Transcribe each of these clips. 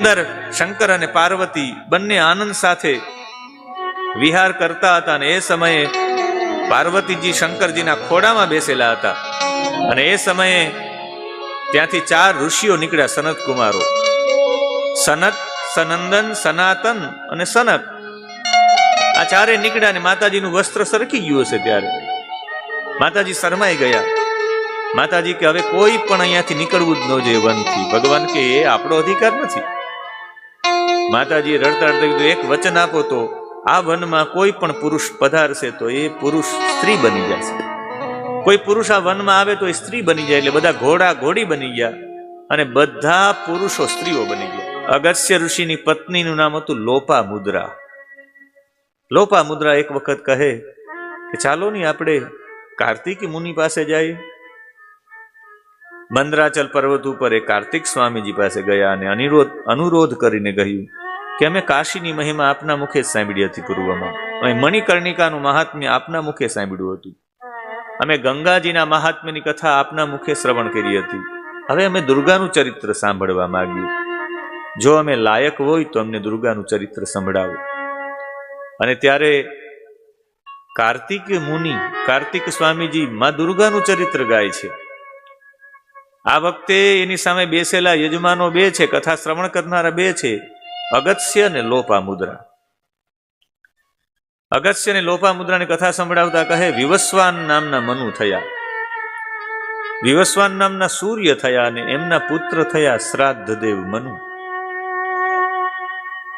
અંદર શંકર અને પાર્વતી બંને આનંદ સાથે વિહાર કરતા હતા અને એ સમયે પાર્વતીજી શંકરજીના ખોડામાં બેસેલા હતા. અને એ સમયે ત્યાંથી ચાર ઋષિઓ નીકળ્યા, સનત કુમારો. સનત, સનંદન, સનાતન અને સનક આ ચારે નીકળ્યા અને માતાજીનું વસ્ત્ર સરકી ગયું હશે ત્યારે. માતાજી શરમાઈ ગયા. માતાજી કે હવે કોઈ પણ અહીંયાથી નીકળવું જ ન જોઈએ વનથી. ભગવાન કે એ આપણો અધિકાર નથી. માતાજી રડતા રડતા કીધું, એક વચન આપો તો, આ વનમાં કોઈ પણ પુરુષ પધારશે તો એ પુરુષ સ્ત્રી બની જશે. કોઈ પુરુષ આ વનમાં આવે તો એ સ્ત્રી બની જાય, એટલે બધા ઘોડા ઘોડી બની ગયા અને બધા પુરુષો સ્ત્રીઓ બની ગયા. અગસ્ત્ય ઋષિની પત્નીનું નામ હતું લોપા મુદ્રા લોપા મુદ્રા એક વખત કહે કે, ચાલો ની આપણે કાર્તિકી મુનિ પાસે જઈએ. મંદરાચલ પર્વત ઉપર એ કાર્તિક સ્વામીજી પાસે ગયા અને અનિરોધ અનુરોધ કરીને કહ્યું કે અમે કાશીની મહિમા આપના મુખે જ સાંભળી હતી પૂર્વમાં. અમે મણિકર્ણિકાનું મહાત્મ્ય આપના મુખે સાંભળ્યું હતું. અમે ગંગાજીના મહાત્મ્યની કથા આપના મુખે શ્રવણ કરી હતી. હવે અમે દુર્ગાનું ચરિત્ર સાંભળવા માંગીએ. જો અમે લાયક હોય તો અમને દુર્ગાનું ચરિત્ર સંભળાવો. અને ત્યારે કાર્તિક મુનિ, કાર્તિક સ્વામીજી માં દુર્ગાનું ચરિત્ર ગાય છે. આ વખતે એની સામે બેસેલા યજમાનો બે છે, કથા શ્રવણ કરનારા બે છે, અગત્ય અને લોપા મુદ્રા અગત્ય અને લોપા મુદ્રાની કથા સંભળાવતા કહે, વિવસ્વાન નામના મનુ થયા. વિવસ્વાન નામના સૂર્ય થયા અને એમના પુત્ર થયા શ્રાદ્ધ દેવ મનુ.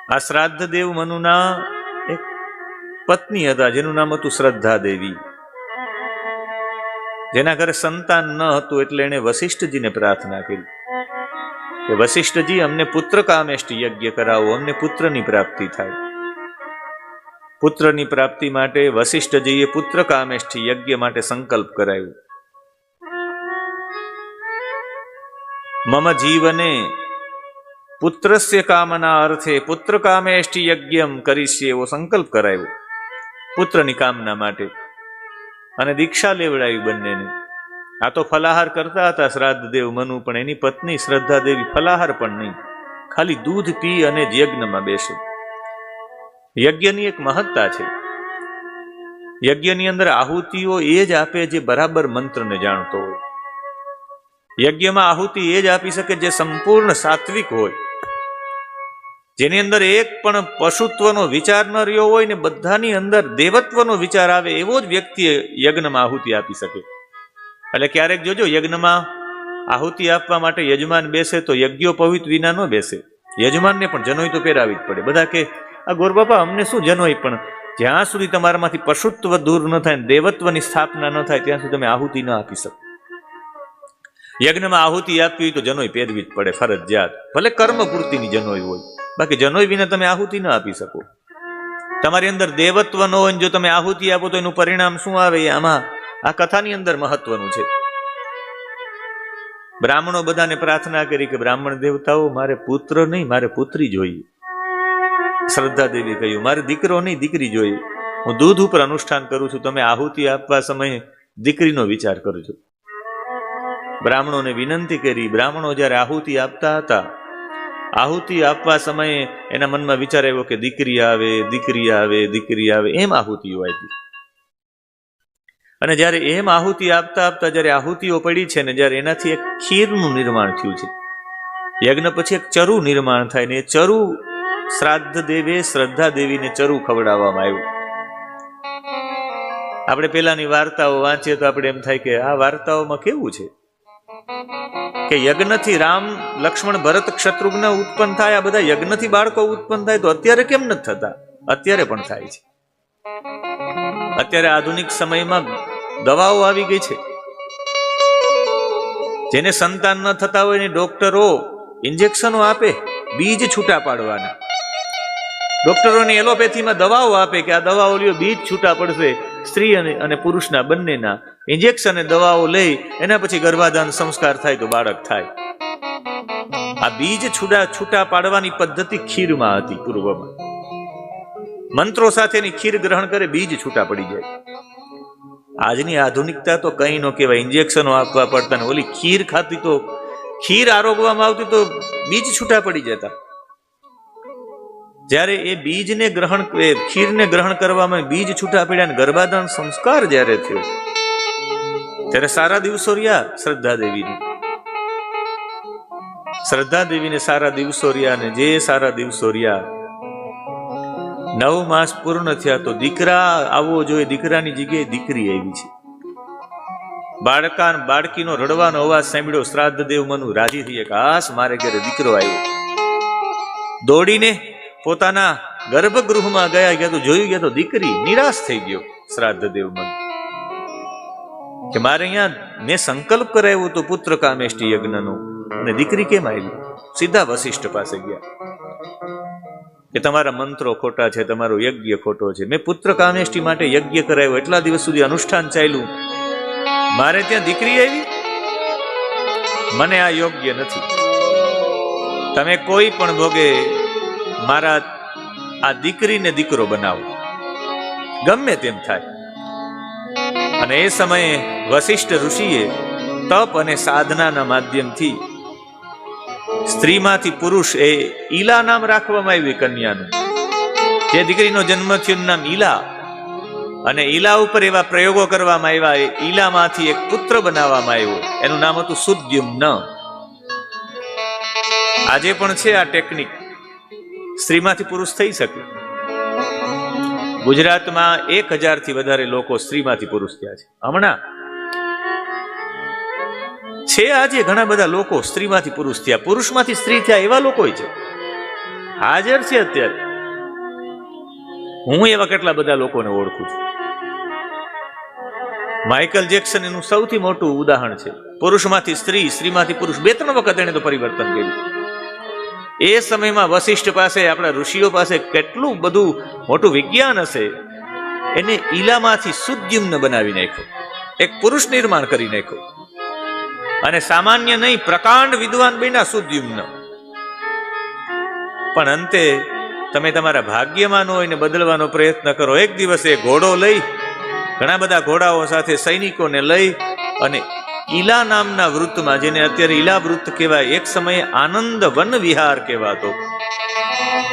આ શ્રાદ્ધ દેવ મનુના એક પત્ની હતા, જેનું નામ હતું શ્રદ્ધા દેવી. જેના ઘરે સંતાન ન હતું એટલે એણે વશિષ્ઠજીને પ્રાર્થના કરી કે વશિષ્ઠજી, અમને પુત્ર કામેષ્ટ યજ્ઞ કરાવો, અમને પુત્રની પ્રાપ્તિ થાય. પુત્રની પ્રાપ્તિ માટે વશિષ્ઠજીએ પુત્ર કામેષ્ઠ યજ્ઞ માટે સંકલ્પ કરાયો. મમ જીવને પુત્રસ્ય કામના અર્થે પુત્ર કામેષ્ઠ યજ્ઞ કરીશ એવો સંકલ્પ કરાયો પુત્રની કામના માટે. અને દીક્ષા લેવડાવી બંનેને. આ તો ફલાહાર કરતા હતા શ્રાદ્ધ દેવ મનુ, પણ એની પત્ની શ્રદ્ધા દેવી ફલાહાર પણ નહીં. ખાલી દૂધ પી અને યજ્ઞમાં બેસે. યજ્ઞની એક મહત્તા છે. યજ્ઞની અંદર આહુતિઓ એ જ આપે જે બરાબર મંત્રને જાણતો હોય. યજ્ઞમાં આહુતિ એ જ આપી શકે જે સંપૂર્ણ સાત્વિક હોય. જેની અંદર એક પણ પશુત્વનો વિચાર ન રહ્યો હોય ને બધાની અંદર દેવત્વનો વિચાર આવે, એવો જ વ્યક્તિ યજ્ઞમાં આહુતિ આપી શકે. એટલે ક્યારેક જોજો, યજ્ઞમાં આહુતિ આપવા માટે યજમાન બેસે તો યજ્ઞો પવિત્ર વિના ન બેસે. યજમાનને પણ જનોઈ તો પહેરાવી જ પડે. બધા કે, આ ગોરબાપા, અમને શું જનોઈ? પણ જ્યાં સુધી તમારામાંથી પશુત્વ દૂર ન થાય દેવત્વની સ્થાપના ન થાય, ત્યાં સુધી તમે આહુતિ ન આપી શકો. યજ્ઞમાં આહુતિ આપવી હોય તો જનોઈ પહેરવી જ પડે, ફરજિયાત. ભલે કર્મ પૂર્તિની જનોઈ હોય. બાકી જનોય વિના તમે આહુતિ ન આપી શકો. તમારી અંદર દેવત્વ ન હોય જો તમે આહુતિ આપો તો એનું પરિણામ શું આવે આમાં? આ કથાની અંદર મહત્વનું છે. બ્રાહ્મણો બધાને પ્રાર્થના કરી કે બ્રાહ્મણ દેવતાઓ, મારે પુત્ર નહીં, મારે પુત્રી જોઈએ. શ્રદ્ધા દેવી કહ્યું, મારે દીકરો નહીં, દીકરી જોઈએ. હું દૂધ ઉપર અનુષ્ઠાન કરું છું, તમે આહુતિ આપવા સમયે દીકરીનો વિચાર કરજો. બ્રાહ્મણોને વિનંતી કરી, બ્રાહ્મણો જ્યારે આહુતિ આપતા હતા આહુતિ આપવા સમયે એના મનમાં વિચાર આવ્યો કે દીકરી આવે દીકરી આવે દીકરી આવે, એમ આહુતિઓ આપી અને જ્યારે એમ આહુતિ આપતા આપતા જ્યારે આહુતિઓ પડી છે ને જ્યારે એનાથી એક ખીરનું નિર્માણ થયું છે. યજ્ઞ પછી એક ચરુ નિર્માણ થાય ને એ ચરુ શ્રાદ્ધ દેવે, શ્રદ્ધા દેવીને ચરુ ખવડાવવામાં આવ્યું. આપણે પેલાની વાર્તાઓ વાંચીએ તો આપણે એમ થાય કે આ વાર્તાઓમાં કેવું છે? કે યજ્ઞથી રામ, લક્ષ્મણ, ભરત, શત્રુઘ્ન ઉત્પન્ન થાય, આ બધા યજ્ઞથી બાળકો ઉત્પન્ન થાય, તો અત્યારે કેમ નથી થતા? અત્યારે પણ થાય છે. અત્યારે આધુનિક સમયમાં દવાઓ આવી ગઈ છે. જેને સંતાન ન થતા હોય ને ડોક્ટરો ઇન્જેક્શનો આપે, બીજ છૂટા પાડવાના. ડોક્ટરોની એલોપેથીમાં દવાઓ આપે કે આ દવાઓ બીજ છૂટા પડશે. સ્ત્રી અને પુરુષના બંનેના ઇન્જેક્શન અને દવાઓ લઈ એના પછી ગર્ભાધાન સંસ્કાર થાય તો બાળક થાય. આ બીજ છૂટા છૂટા પાડવાની પદ્ધતિ ખીરમાં હતી પૂર્વમાં. મંત્રો સાથેની ખીર ગ્રહણ કરે બીજ છૂટા પડી જાય. આજની આધુનિકતા તો કઈ નો કહેવાય. ઇન્જેક્શનો આપવા પડતા ને ઓલી ખીર ખાતી તો ખીર આરોગવામાં આવતી તો બીજ છૂટા પડી જતા. જ્યારે એ બીજને ગ્રહણ, એ ખીરને ગ્રહણ કરવામાં બીજ છૂટા પડ્યા ગર્ભાધાન સંસ્કાર જ્યારે થયો, ત્યારે સારા દિવસો રહ્યા શ્રદ્ધા દેવીને શ્રદ્ધા દેવીને સારા દિવસો રહ્યા ને જે સારા દિવસો રહ્યા, નવ માસ પૂર્ણ થયા તો દીકરા આવવો જોઈએ, દીકરાની જગ્યાએ દીકરી આવી છે. બાળકા બાળકીનો રડવાનો અવાજ સાંભળ્યો શ્રાદ્ધ દેવ મનુ રાજી થઈએ કે હાસ મારે ઘરે દીકરો આવ્યો. દોડીને પોતાના ગર્ભગૃહમાં ગયા ગયા તો જોયું ગયા તો દીકરી નિરાશ થઈ ગયો, શ્રાદ્ધ દેવ કે મારે અહીંયા મેં સંકલ્પ કરાવ્યો તો પુત્ર કામેષ્ટી યજ્ઞનો. અને દીકરી કેમ આવી? સીધા વશિષ્ઠ પાસે ગયા. કે તમારા મંત્રો ખોટા છે, તમારો યજ્ઞ ખોટો છે. મેં પુત્ર કામેષ્ટી માટે યજ્ઞ કરાવ્યો, એટલા દિવસ સુધી અનુષ્ઠાન ચાલ્યું. મારે ત્યાં દીકરી આવી? મને આ યોગ્ય નથી. તમે કોઈ પણ ભોગે મારા આ દીકરીને દીકરો બનાવો. ગમે તેમ થાય. અને એ સમયે વશિષ્ઠ ઋષિએ તપ અને સાધનાના માધ્યમથી સ્ત્રીમાંથી પુરુષ એ ઈલા નામ રાખવામાં આવ્યું કન્યાનું. જે દીકરીનો જન્મ થયો નામ ઈલા. અને ઈલા ઉપર એવા પ્રયોગો કરવામાં આવ્યા. એ ઈલામાંથી એક પુત્ર બનાવવામાં આવ્યો. એનું નામ હતું સુદ્યુમ્ન. આજે પણ છે આ ટેકનિક. સ્ત્રીમાંથી પુરુષ થઈ શકે. ગુજરાતમાં એક હજારથી વધારે લોકો સ્ત્રીમાંથી પુરુષ થયા છે. હમણાં છે આજે ઘણા બધા લોકો સ્ત્રીમાંથી પુરુષ થયા. પુરુષમાંથી સ્ત્રી થયા એવા લોકો છે. હાજર છે અત્યારે. હું એવા કેટલા બધા લોકોને ઓળખું છું. માઇકલ જેક્સન એનું સૌથી મોટું ઉદાહરણ છે. પુરુષમાંથી સ્ત્રી, સ્ત્રીમાંથી પુરુષ. બે, ત્રણ વખત એને તો પરિવર્તન કર્યું. એ સમયમાં વશિષ્ઠ પાસે, આપણા ઋષિઓ પાસે કેટલું બધું મોટું વિજ્ઞાન હશે, એને ઈલામાંથી સુદ્યુમ્ન બનાવી નાખ્યું. એક પુરુષ નિર્માણ કરી નાખ્યું. અને સામાન્ય નહીં, પ્રકાંડ વિદ્વાન બન્યા સુદ્યુમ્ન. પણ અંતે તમે તમારા ભાગ્યમાં હોય ને બદલવાનો પ્રયત્ન કરો. એક દિવસ એ ઘોડો લઈ, ઘણા બધા ઘોડાઓ સાથે સૈનિકોને લઈ અને ઈલા નામના વૃત્તમાં, જેને અત્યારે ઈલા વૃત્ત કહેવાય, એક સમયે આનંદ વન વિહાર કહેવાતો.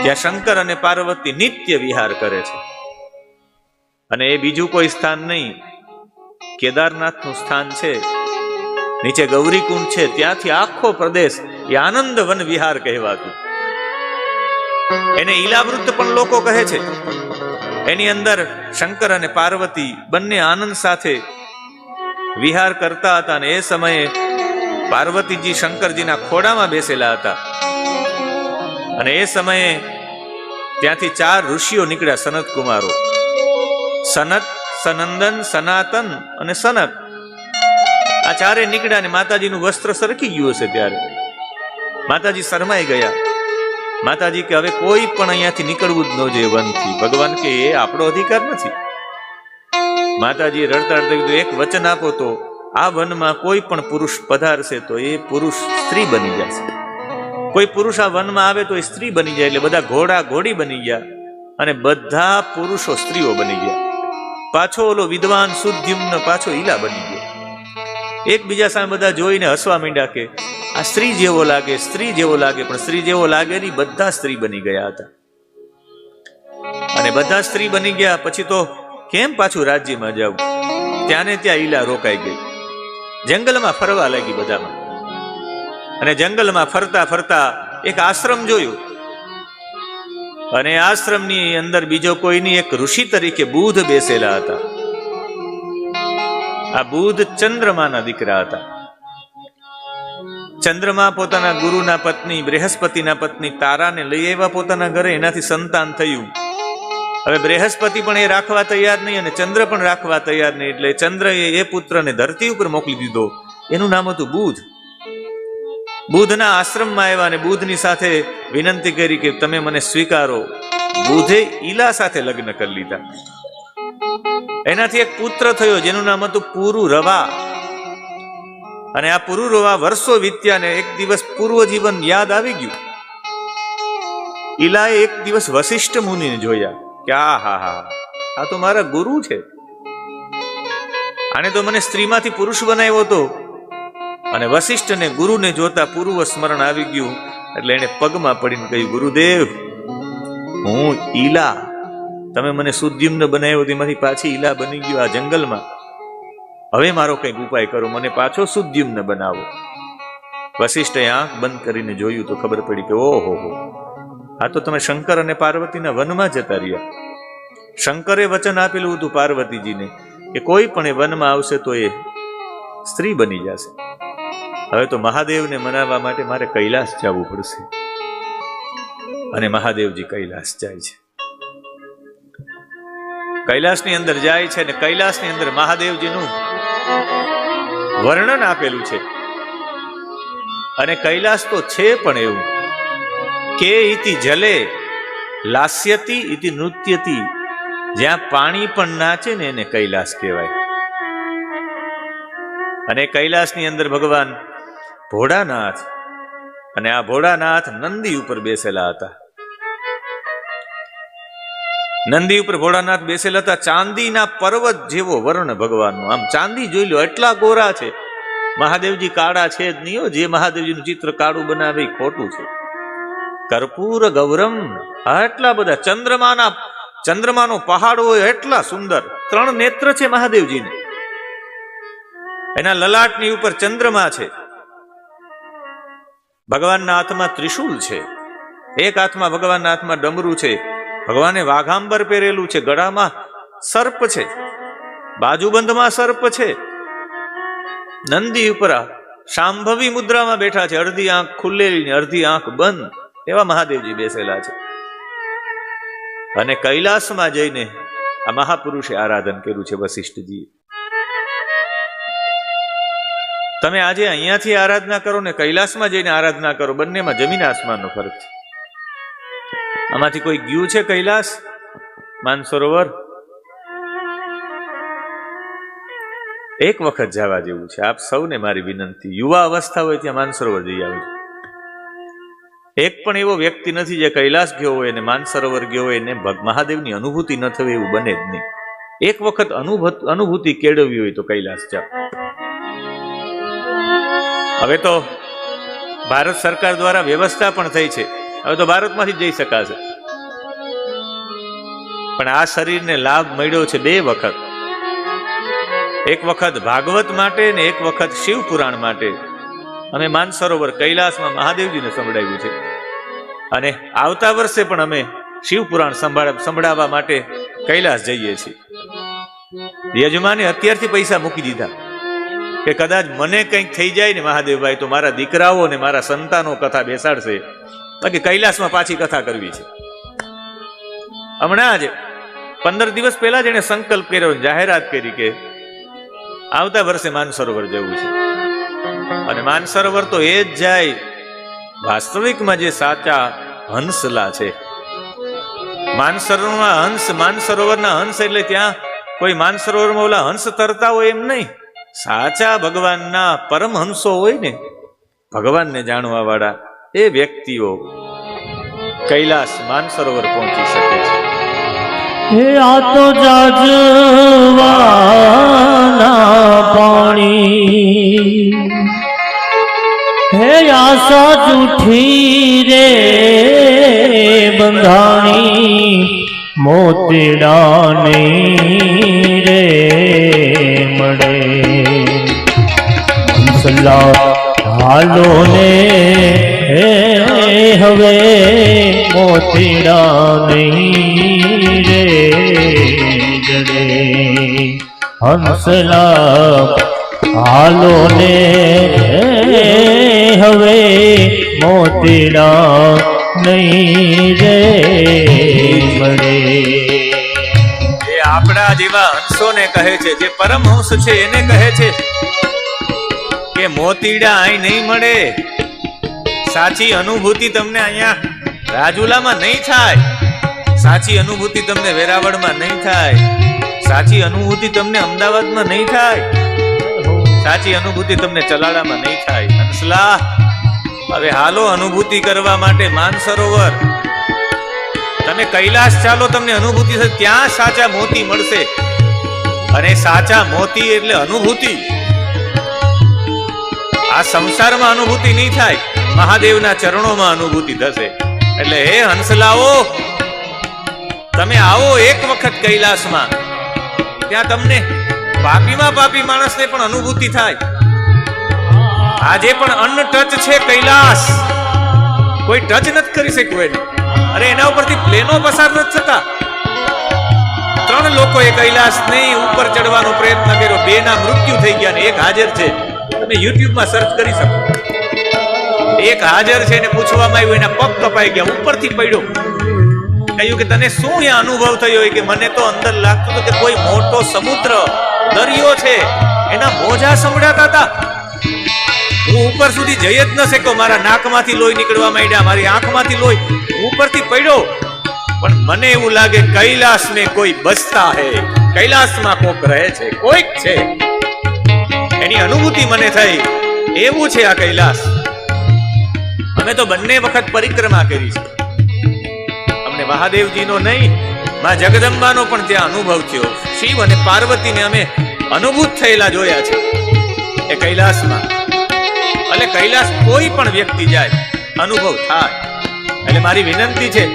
ત્યાં શંકર અને પાર્વતી નિત્ય વિહાર કરે છે. અને એ બીજું કોઈ સ્થાન નહીં. કેદારનાથનું સ્થાન છે. નીચે ગૌરીકુંડ છે. ત્યાંથી આખો પ્રદેશ એ આનંદ વન વિહાર કહેવાતું. એને ઈલાવૃત્ત પણ લોકો કહે છે. એની અંદર શંકર અને પાર્વતી બંને આનંદ સાથે વિહાર કરતા હતા અને એ સમયે પાર્વતીજી શંકરજીના ખોડામાં બેસેલા હતા. અને એ સમયે ત્યાંથી ચાર ઋષિઓ નીકળ્યા, સનત કુમારો. સનત, સનંદન, સનાતન અને સનત. આ ચારે નીકળ્યા અને માતાજીનું વસ્ત્ર સરકી ગયું હશે ત્યારે. માતાજી શરમાઈ ગયા. માતાજી કે હવે કોઈ પણ અહીંયાથી નીકળવું જ ન જોઈએ વનથી. ભગવાન કે એ આપણો અધિકાર નથી. માતાજી રડતા રડતા કીધું, એક વચન આપો તો, આ વનમાં કોઈ પણ પુરુષ પધારશે તો એ પુરુષ સ્ત્રી બની જશે. કોઈ પુરુષ આ વનમાં આવે તો એ સ્ત્રી બની જાય, એટલે બધા ઘોડા ઘોડી બની ગયા અને બધા પુરુષો સ્ત્રીઓ બની ગયા. પાછો ઓલો વિદ્વાન સુદ્યુમ્ન પાછો ઈલા બની ગયો. એકબીજા સામે બધા જોઈને હસવા માંડ્યા કે, આ સ્ત્રી જેવો લાગે, સ્ત્રી જેવો લાગે, પણ સ્ત્રી જેવો લાગે નહીં, બધા સ્ત્રી બની ગયા હતા. અને બધા સ્ત્રી બની ગયા, પછી તો કેમ પાછું રાજ્યમાં જવું? ત્યાં ને ત્યાં ઈલા રોકાઈ ગઈ. જંગલમાં ફરવા લાગી બધામાં. અને જંગલમાં ફરતા ફરતા એક આશ્રમ જોયું. અને આશ્રમની અંદર બીજો કોઈની એક ઋષિ તરીકે બુધ બેસેલા હતા. આ બુધ ચંદ્રમાના દીકરા હતા. ચંદ્રમા પોતાના ગુરુના પત્ની, બૃહસ્પતિના પત્ની તારાને લઈ આવ્યા પોતાના ઘરે. એનાથી સંતાન થયું. હવે બૃહસ્પતિ પણ એ રાખવા તૈયાર નહીં અને ચંદ્ર પણ રાખવા તૈયાર નહીં. એટલે ચંદ્ર એ પુત્રને ધરતી ઉપર મોકલી દીધો. એનું નામ હતું બુધ. બુધના આશ્રમમાં આવ્યા અને બુધની સાથે વિનંતી કરી કે તમે મને સ્વીકારો. બુધે ઈલા સાથે લગ્ન કરી લીધા. એનાથી એક પુત્ર થયો જેનું નામ હતું પુરુ રવા. અને આ પુરુ રવા વર્ષો વીત્યા ને એક દિવસ પૂર્વ જીવન યાદ આવી ગયું. ઈલાએ એક દિવસ વશિષ્ઠ મુનિને જોયા. કે હા હા. આ તો મારા ગુરુ છે. આને તો મને સ્ત્રીમાંથી પુરુષ બનાવ્યો હતો. અને વશિષ્ઠને ગુરુને જોતા પૂર્વ સ્મરણ આવી ગયું. એટલે એને પગમાં પડીને કહ્યું, ગુરુદેવ, હું ઈલા. તમે મને સુદ્યુમ્ન બનાવ્યો તેમાંથી પાછી ઈલા બની ગયો આ જંગલમાં. હવે મારો કંઈક ઉપાય કરો, મને પાછો સુદ્યુમ્ન બનાવો. વશિષ્ઠે આંખ બંધ કરીને જોયું તો ખબર પડી કે, ઓહો હો. આ તો તમે શંકર અને પાર્વતીના વનમાં જતા રહ્યા. શંકરે વચન આપેલું હતું પાર્વતીજીને કે કોઈ પણ એ વનમાં આવશે તો એ સ્ત્રી બની જશે. હવે તો મહાદેવને મનાવવા માટે મારે કૈલાસ જવું પડશે. અને મહાદેવજી કૈલાસ જાય છે. કૈલાસની અંદર જાય છે અને કૈલાસની અંદર મહાદેવજીનું વર્ણન આપેલું છે. અને કૈલાસ તો છે પણ એવું. કે જલે, લાસ્યતી ઇતિ નૃત્યતી. જ્યાં પાણી પણ નાચે ને એને કૈલાસ કહેવાય. અને કૈલાસની અંદર ભગવાન ભોળાનાથ અને આ ભોળાનાથ નંદી ઉપર બેસેલા હતા. નંદી ઉપર ભોળાનાથ બેસેલા હતા. ચાંદીના પર્વત જેવો વર્ણ ભગવાનનો. આમ ચાંદી જોઈ લો, એટલા ગોરા છે. મહાદેવજી કાળા છે જ નહીં. જે મહાદેવજીનું ચિત્ર કાળું બનાવે ખોટું છે. કર્પૂર ગૌરમ. આટલા બધા ચંદ્રમાના, ચંદ્રમાનો પહાડો એટલા સુંદર. ત્રણ નેત્ર છે મહાદેવજીને. એના લલાટની ઉપર ચંદ્રમા છે. ભગવાનના હાથમાં ત્રિશૂલ છે. એક હાથમાં ભગવાનના હાથમાં ડમરું છે. ભગવાને વાઘાંબર પહેરેલું છે. ગળામાં સર્પ છે. બાજુબંધમાં સર્પ છે. નંદી ઉપર શાંભવી મુદ્રામાં બેઠા છે. અડધી આંખ ખુલ્લેલી ને અડધી આંખ બંધ. એવા મહાદેવજી બેસેલા છે. અને કૈલાસમાં જઈને આ મહાપુરુષે આરાધન કર્યું છે વશિષ્ઠજી તમે આજે અહીંયાથી આરાધના કરો ને કૈલાસમાં જઈને આરાધના કરો, બંનેમાં જમીન આસમાનનો ફરક છે. આમાંથી કોઈ ગયું છે કૈલાસ? માનસરોવર? એક વખત જવા જેવું છે. આપ સૌને મારી વિનંતી, યુવા અવસ્થા હોય ત્યાં માનસરોવર જઈ આવજો. એક પણ એવો વ્યક્તિ નથી જે કૈલાસ ગયો હોય અને માનસરોવર ગયો હોય ને ભગ- મહાદેવની અનુભૂતિ ન થવી એવું બને જ નહીં. એક વખત અનુભૂત કેળવવી હોય તો કૈલાસ જાઓ. હવે તો ભારત સરકાર દ્વારા વ્યવસ્થા પણ થઈ છે. હવે તો ભારતમાંથી જઈ શકાશે. પણ આ શરીરને લાભ મળ્યો છે બે વખત. એક વખત ભાગવત માટે ને એક વખત શિવ પુરાણ માટે. અમે માનસરોવર કૈલાસમાં મહાદેવજીને સંભળાવ્યું છે. અને આવતા વર્ષે પણ અમે શિવપુરાણ સંભાળ, સંભળાવવા માટે કૈલાસ જઈએ છીએ. યજમાને અત્યારથી પૈસા મૂકી દીધા કે કદાચ મને કંઈક થઈ જાય ને મહાદેવભાઈ, તો મારા દીકરાઓ ને મારા સંતાનો કથા બેસાડશે. બાકી કૈલાસમાં પાછી કથા કરવી છે. હમણાં જ પંદર દિવસ પહેલા જ એને સંકલ્પ કર્યો જાહેરાત કરી કે આવતા વર્ષે માનસરોવર જવું છે. અને માનસરોવર તો એ જ જાય. વાસ્તવિકમાં જે સાચા હંસલા છે. માનસરોવરમાં હંસ, માનસરોવરના હંસ એટલે ત્યાં કોઈ માનસરોવરમાં ઓલા હંસ તરતા હોય એમ નહીં. સાચા ભગવાનના પરમહંસો હોય ને, ભગવાનને જાણવા વાળા એ વ્યક્તિઓ કૈલાસ માનસરોવર પહોંચી શકે છે. હે આ તો જાજવાના પાણી. હે આશા જૂઠી રે બંધાણી, મોતીડાની રે મળે. સલાહ હાલો ને હે હવે મોતીડા નહીં રે જડે. હંસલા હાલો ને હવે મોતીડા નહીં રે મળે. આપણા જેવા હંસોને કહે છે, જે પરમહંસ છે, એને કહે છે કે મોતીડા અહીં નહીં મળે. સાચી અનુભૂતિ તમને અહીંયા રાજુલામાં નહીં થાય. સાચી અનુભૂતિ તમને વેરાવળમાં નહીં થાય. સાચી અનુભૂતિ તમને અમદાવાદમાં નહીં થાય. સાચી અનુભૂતિ તમને ચલાડામાં નહીં થાય. હંસલા, હવે હાલો અનુભૂતિ કરવા માટે માનસરોવર તમે કૈલાસ ચાલો, તમને અનુભૂતિ થશે, ત્યાં સાચા મોતી મળશે. અને સાચા મોતી એટલે અનુભૂતિ. આ સંસારમાં અનુભૂતિ નહીં થાય, મહાદેવના ચરણોમાં અનુભૂતિ થશે. એટલે હે હંસલાઓ, તમે આવો એક વખત કૈલાસમાં. ત્યાં તમને પાપીમાં પાપી માણસને પણ અનુભૂતિ થાય. આજે પણ અનટચ છે કૈલાસ. કોઈ ટચ નથી કરી શક્યું એને. અરે એના ઉપરથી પ્લેનો પસાર નથી થતા. ત્રણ લોકોએ કૈલાસ નહીં ઉપર ચડવાનો પ્રયત્ન કર્યો. બે ના મૃત્યુ થઈ ગયા ને એક હાજર છે. તમે યુટ્યુબમાં સર્ચ કરી શકો. એક હાજર છે ને પૂછવામાં આવ્યું, એના પગ કપાઈ ગયા, ઉપરથી પડ્યો. કહ્યું કે તને શું અહીંયા અનુભવ થયો? કે મને તો અંદર લાગતું હતું કે કોઈ મોટો સમુદ્ર દરિયો છે. એના મોજા સંભળાતા હતા. હું ઉપર સુધી જઈ જ ન શક્યો. મારા નાકમાંથી લોહી નીકળવા માંડ્યા. મારી આંખમાંથી લોહી ઉપરથી પડ્યો. પણ મને એવું લાગે કૈલાસ ને કોઈ બસતા હે. કૈલાસમાં કોક રહે છે, કોઈક છે. એની અનુભૂતિ મને થઈ. એવું છે આ કૈલાસ. અમે તો બંને વખત પરિક્રમા કરી છે. અમને મહાદેવજીનો નહીં માં જગદંબાનો પણ ત્યાં અનુભવ થયો. શિવ અને પાર્વતીને અમે અનુભૂત થયેલા જોયા છે. એ કૈલાસમાં. એટલે કૈલાસ કોઈ પણ વ્યક્તિ જાય, અનુભવ થાય. એટલે મારી વિનંતી છે,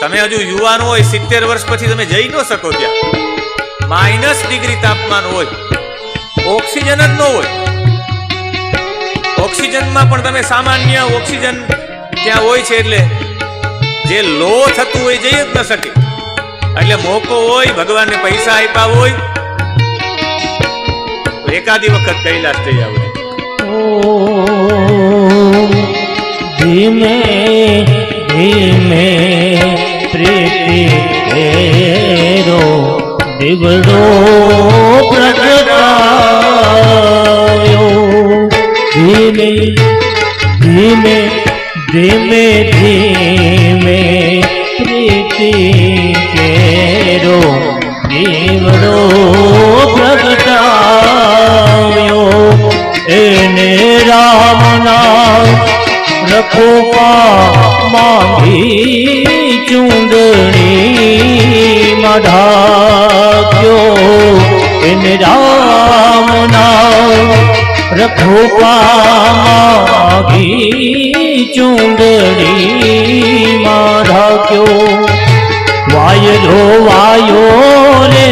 તમે હજુ યુવાન હોય, સિત્તેર વર્ષ પછી તમે જઈ ન શકો ત્યાં. માઇનસ ડિગ્રી તાપમાન હોય, ઓક્સિજન જ ન હોય. ઓક્સિજનમાં પણ તમે સામાન્ય ઓક્સિજન ત્યાં હોય છે એટલે જે લો થતું હોય જઈ જ ન શકે. એટલે મોકો હોય, ભગવાનને પૈસા આપ્યા હોય એકાદી વખત કૈલાસ થઈ આવે ધીમે ધીમે પ્રીતિ કેરો, દીવડો પ્રગટાયો. ધીમે ધીમે ધીમે ધીમે પ્રીતિ રખોપા માંગી ચૂંદણી મઢાક્યો. એને રામ નામ રખોપા માંગી ચૂંદણી મઢાક્યો. વાયલો વાયો રે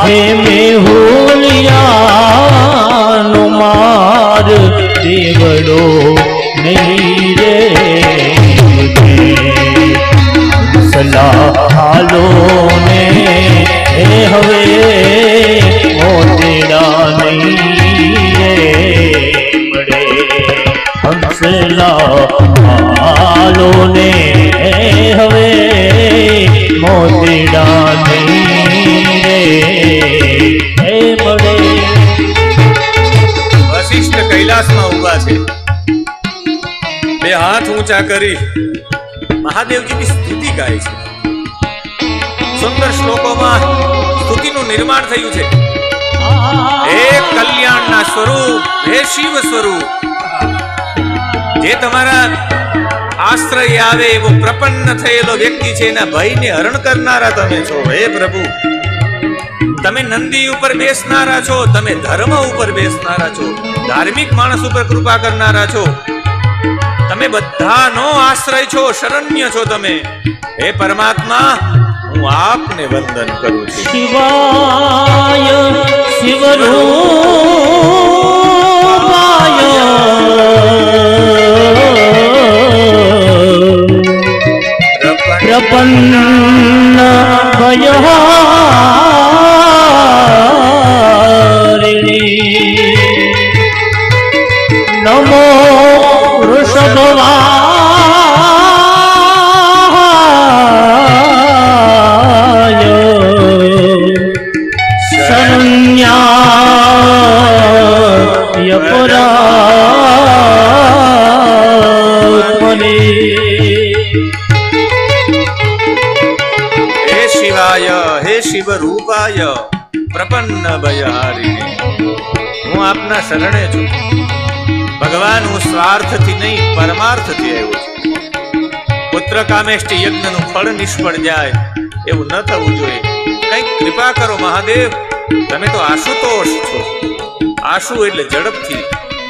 માથે મેહુલિયાનો માર દેવડો નહીં રે સલાહ હાલો ને હે હવે મોતેડા નહીં રે મળે હંસલા હાલો ને હવે મોતેડા નહીં કૈલાસમાં ઊભા છે. બે હાથ ઊંચા કરી મહાદેવજીની સ્તુતિ ગાય છે. સુંદર શ્લોકોમાં સ્તુતિનું નિર્માણ થયું છે. હે કલ્યાણના સ્વરૂપ, હે શિવ સ્વરૂપ, જે તમારા આશ્રય આવે એવો પ્રપન્ન થયેલો વ્યક્તિ છે, એના ભયને હરણ કરનારા તમે છો. હે પ્રભુ, તમે નંદી ઉપર બેસનારા છો, તમે ધર્મ ઉપર બેસનારા છો. ધાર્મિક માણસ ઉપર કૃપા કરનારા છો. તમે બધાનો આશ્રય છો શરણ્ય છો તમે. હે પરમાત્મા હું આપને વંદન કરું છું. શિવાય શિવરૂપાય. પ્રપન્ન ભયહારિણી નમો વૃષભવા શરણ્યાય પરાત્મને હે શિવાય, હે શિવ રૂપાય પ્રપન્ન ભયહારિણે હું આપના શરણે છું. ભગવાન હું સ્વાર્થથી નહીં, પરમાર્થથી આવ્યો છું. પુત્ર કામેષ્ટિ યજ્ઞનું ફળ નિષ્ફળ જાય, એવું ન થવું જોઈએ. કંઈક કૃપા કરો મહાદેવ, તમે તો આશુતોષ છો. આશુ એટલે ઝડપથી,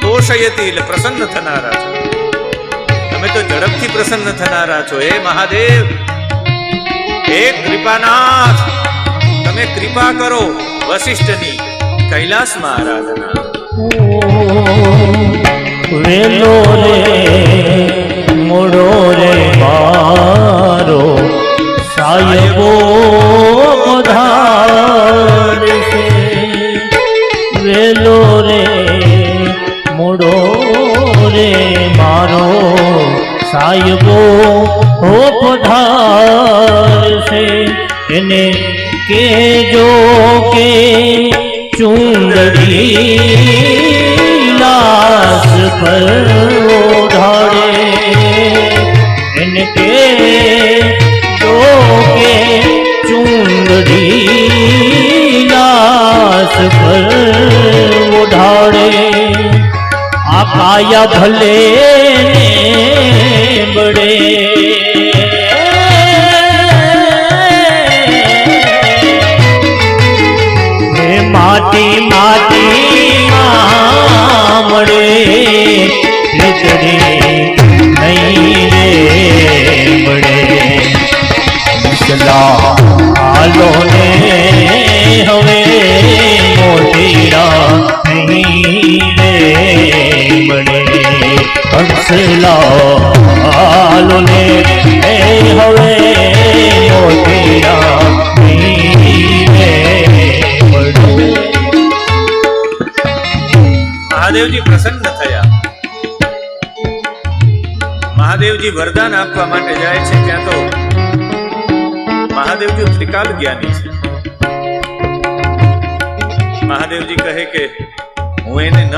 તોષયતી એટલે પ્રસન્ન થનારા છો. તમે તો ઝડપથી પ્રસન્ન થનારા છો. હે મહાદેવ, હે કૃપાનાથ, તમે કૃપા કરો વશિષ્ઠની કૈલાસમાં આરાધના આ કાયા ભલે બડે માટી માટી મળે લીકડી નહીં રે મળે. હાલો ને હવે મોટીરા નહીં મળે હંસલા ને હવે મહાદેવજી પ્રસન્ન થયા. મહાદેવજી વરદાન આપવા માટે જાય છે, ત્યાં તો મહાદેવજી ત્રિકાલ જ્ઞાની છે. મહાદેવજી કહે કે, હું એને ન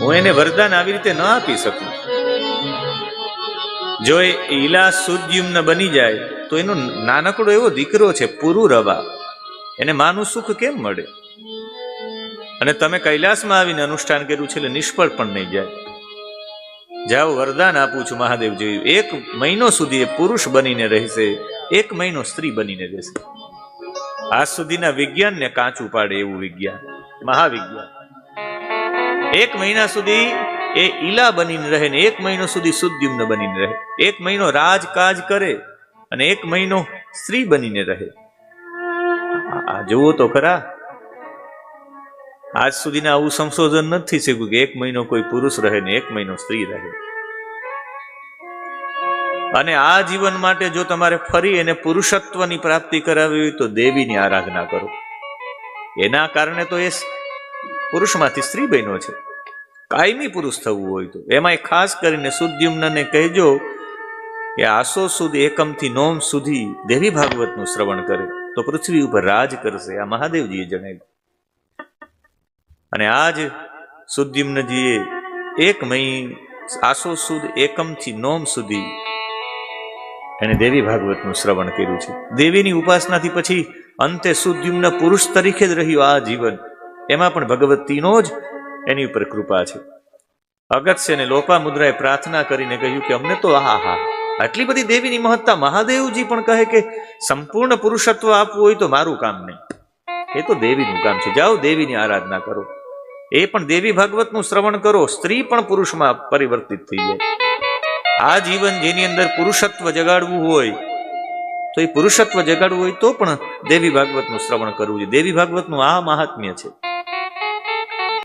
હું એને વરદાન આવી રીતે ન આપી શકું. જો એ ઈલા સુદ્યુમ્ન બની જાય, તો એનો નાનકડો એવો દીકરો છે પુરુ રવા એને માનું સુખ કેમ મળે? અને તમે કૈલાસમાં આવીને અનુષ્ઠાન કર્યું છે એટલે નિષ્ફળ પણ નહીં જાય. જાઓ, વરદાન આપું છું મહાદેવ જોયું એક મહિનો સુધી એ પુરુષ બનીને રહેશે, એક મહિનો સ્ત્રી બનીને રહેશે. આજ સુધીના વિજ્ઞાનને કાચું પાડે એવું વિજ્ઞાન, મહાવિજ્ઞાન. એક મહિના સુધી એ ઈલા બનીને રહે ને એક મહિનો સુધી સુદ્યુમ્ન બનીને રહે. એક મહિનો રાજકાજ કરે અને એક મહિનો સ્ત્રી બનીને રહે. આ- જુઓ તો ખરા. આજ સુધીના આવું સંશોધન નથી શીખ્યું કે એક મહિનો કોઈ પુરુષ રહે ને એક મહિનો સ્ત્રી રહે. અને આ જીવન માટે જો તમારે ફરી એને પુરુષત્વની પ્રાપ્તિ કરાવી હોય તો દેવીની આરાધના કરો. એના કારણે તો એ પુરુષમાંથી સ્ત્રી બહેનો છે. કાયમી પુરુષ થવું હોય તો. એમાંય ખાસ કરીને સુદ્યુમ્નને કહેજો કે આસો સુદ એકમથી નોમ સુધી દેવી ભાગવતનું શ્રવણ કરે. તો પૃથ્વી ઉપર રાજ કરશે. આ મહાદેવજીએ જણાવ્યું. અને આજ સુદ્યુમ્નજીએ એક મહી આસો સુદ એકમથી નોમ સુધી એને દેવી ભાગવતનું શ્રવણ કર્યું છે. દેવીની ઉપાસનાથી પછી અંતે સુદ્યુમ્ન પુરુષ તરીકે જ રહ્યું આ જીવન. એમાં પણ ભગવતીનો જ એની ઉપર કૃપા છે. અગત્યને લોપા મુદ્રાએ પ્રાર્થના કરીને કહ્યું કે અમને તો આહા હા. આટલી બધી દેવીની મહત્તા મહાદેવજી પણ કહે કે સંપૂર્ણ પુરુષત્વ આપવું હોય તો મારું કામ નહીં. એ તો દેવીનું કામ છે. જાઓ દેવીની આરાધના કરો. એ પણ દેવી ભાગવતનું શ્રવણ કરો. સ્ત્રી પણ પુરુષમાં પરિવર્તિત થઈ જાય. આ જીવન જેની અંદર પુરુષત્વ જગાડવું હોય, તો એ પુરુષત્વ જગાડવું હોય તો પણ દેવી ભાગવતનું શ્રવણ કરવું જોઈએ. દેવી ભાગવતનું આ મહાત્મ્ય છે.